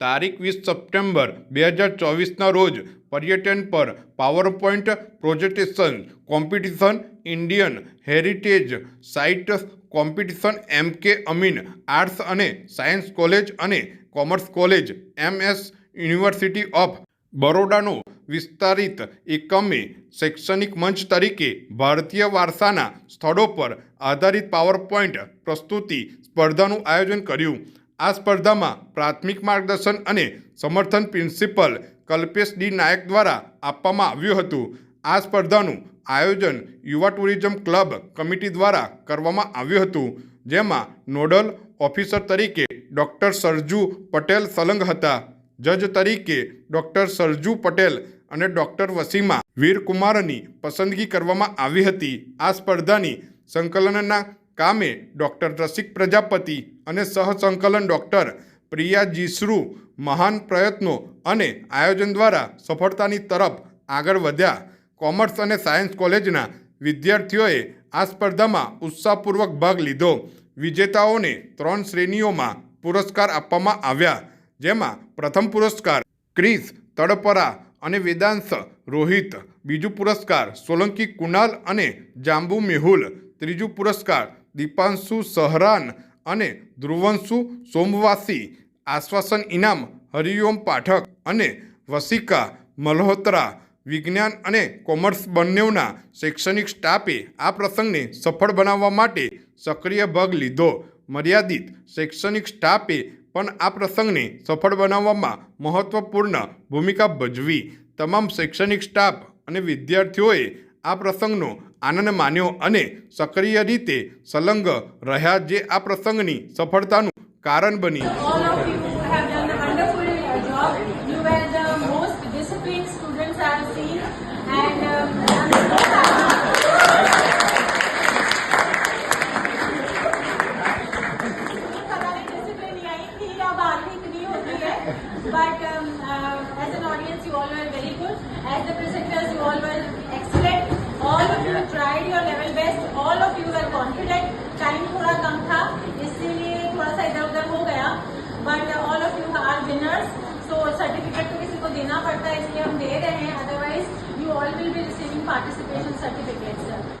તારીખ વીસ સપ્ટેમ્બર બે હજાર ચોવીસના રોજ પર્યટન પર PowerPoint presentation competition Indian heritage site competition M K Amin arts અને સાયન્સ કોલેજ અને commerce college M S university of બરોડાનો વિસ્તારિત એકમે શૈક્ષણિક મંચ તરીકે ભારતીય વારસાના સ્થળો પર આધારિત પાવરપોઈન્ટ પ્રસ્તુતિ સ્પર્ધાનું આયોજન કર્યું. આ સ્પર્ધામાં પ્રાથમિક માર્ગદર્શન અને સમર્થન પ્રિન્સિપલ કલ્પેશ ડી નાયક દ્વારા આપવામાં આવ્યું હતું. આ સ્પર્ધાનું આયોજન યુવા ટુરિઝમ ક્લબ કમિટી દ્વારા કરવામાં આવ્યું હતું, જેમાં નોડલ ઓફિસર તરીકે ડૉક્ટર સરજુ પટેલ સલંગ હતા, જજ તરીકે ડૉક્ટર સરજુ પટેલ અને ડૉક્ટર વસીમા વીરકુમારની પસંદગી કરવામાં આવી હતી. આ સ્પર્ધાની સંકલનના કામે ડૉક્ટર રસિક પ્રજાપતિ અને સહસંકલન ડૉક્ટર પ્રિયા જીસરુ મહાન પ્રયત્નો અને આયોજન દ્વારા સફળતાની તરફ આગળ વધ્યા. કોમર્સ અને સાયન્સ કોલેજના વિદ્યાર્થીઓએ આ સ્પર્ધામાં ઉત્સાહપૂર્વક ભાગ લીધો. વિજેતાઓને ત્રણ શ્રેણીઓમાં પુરસ્કાર આપવામાં આવ્યા, જેમાં પ્રથમ પુરસ્કાર ક્રિસ તડપરા અને વેદાંશ રોહિત, બીજું પુરસ્કાર સોલંકી કુનાલ અને જાંબુ મેહુલ, ત્રીજું પુરસ્કાર દીપાંશુ સહરાન અને ધ્રુવંશુ સોમવાસી આશ્વાસન ઇનામ હરિઓમ પાઠક અને વસિકા મલ્હોત્રા વિજ્ઞાન અને કોમર્સ બંનેના શૈક્ષણિક સ્ટાફે આ પ્રસંગને સફળ બનાવવા માટે સક્રિય ભાગ લીધો. મર્યાદિત શૈક્ષણિક સ્ટાફે પણ આ પ્રસંગને સફળ બનાવવામાં મહત્વપૂર્ણ ભૂમિકા ભજવી. તમામ શૈક્ષણિક સ્ટાફ અને વિદ્યાર્થીઓએ આ પ્રસંગનો આનંદ માન્યો અને સક્રિય રીતે સંલગ્ન રહ્યા જે આ પ્રસંગની સફળતાનું કારણ બની But um, uh, as an audience, you all were very good. As the presenters, you all were देना पड़ता है इसलिए हम दे रहे हैं. Otherwise, you all will be receiving participation certificates.